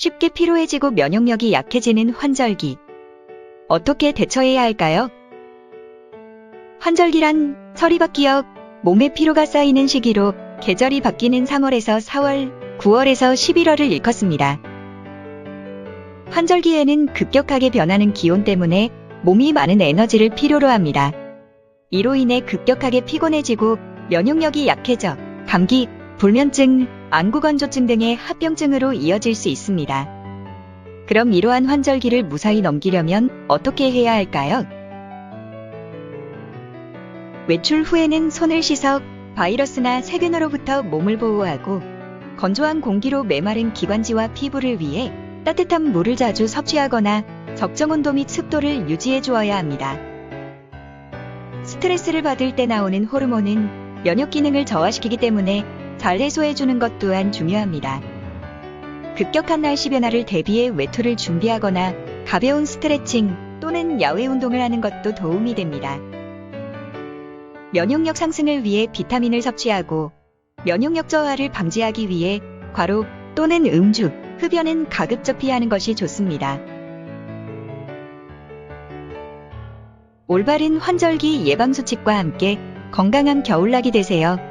쉽게 피로해지고 면역력이 약해지는 환절기. 어떻게 대처해야 할까요? 환절기란 설이 바뀌어 몸에 피로가 쌓이는 시기로 계절이 바뀌는 3월에서 4월, 9월에서 11월을 일컫습니다. 환절기에는 급격하게 변하는 기온 때문에 몸이 많은 에너지를 필요로 합니다. 이로 인해 급격하게 피곤해지고 면역력이 약해져 감기, 불면증, 안구건조증 등의 합병증으로 이어질 수 있습니다. 그럼 이러한 환절기를 무사히 넘기려면 어떻게 해야 할까요? 외출 후에는 손을 씻어 바이러스나 세균으로부터 몸을 보호하고 건조한 공기로 메마른 기관지와 피부를 위해 따뜻한 물을 자주 섭취하거나 적정 온도 및 습도를 유지해 주어야 합니다. 스트레스를 받을 때 나오는 호르몬은 면역 기능을 저하시키기 때문에 잘 해소해 주는 것 또한 중요합니다. 급격한 날씨 변화를 대비해 외투를 준비하거나 가벼운 스트레칭 또는 야외 운동을 하는 것도 도움이 됩니다. 면역력 상승을 위해 비타민을 섭취하고 면역력 저하를 방지하기 위해 과로 또는 음주, 흡연은 가급적 피하는 것이 좋습니다. 올바른 환절기 예방수칙과 함께 건강한 겨울나기 되세요.